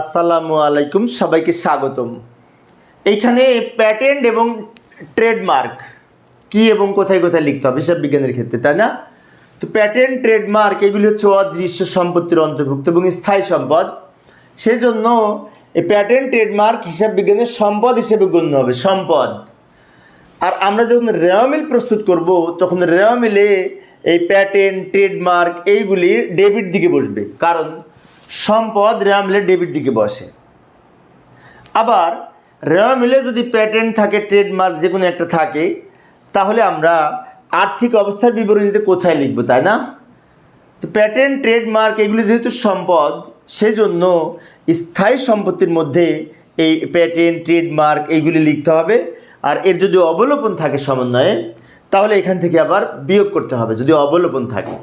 আসসালামু আলাইকুম, সবাইকে স্বাগতম। এইখানে প্যাটেন্ট এবং ট্রেডমার্ক কি এবং কোথায় কোথায় লিখতে হবে হিসাব বিজ্ঞানের ক্ষেত্রে, তাই না? তো প্যাটেন্ট ট্রেডমার্ক এগুলি হচ্ছে অদৃশ্য সম্পত্তির অন্তর্ভুক্ত এবং স্থায়ী সম্পদ। সেজন্য এই প্যাটেন্ট ট্রেডমার্ক হিসাব বিজ্ঞানের সম্পদ হিসেবে গণ্য হবে, সম্পদ। আর আমরা যখন রেওয়ামিল প্রস্তুত করব, তখন রেওয়ামিলে এই প্যাটেন্ট ট্রেডমার্ক এইগুলি ডেবিট দিকে বসবে। কারণ সম্পদ রেওয়ামিলে ডেবিট দিকে বসে। আবার রেওয়ামিলে যদি প্যাটেন্ট থাকে ট্রেডমার্ক যে কোনো একটা থাকে, তাহলে আমরা আর্থিক অবস্থার বিবরণীতে কোথায় লিখব, তাই না? তো প্যাটেন্ট ট্রেডমার্ক এগুলি যেহেতু সম্পদ, সেজন্য স্থায়ী সম্পত্তির মধ্যে এই প্যাটেন্ট ট্রেডমার্ক এইগুলি লিখতে হবে। আর এর যদি অবলোপন থাকে সমন্বয়ে, তাহলে এখান থেকে আবার বিয়োগ করতে হবে, যদি অবলোপন থাকে।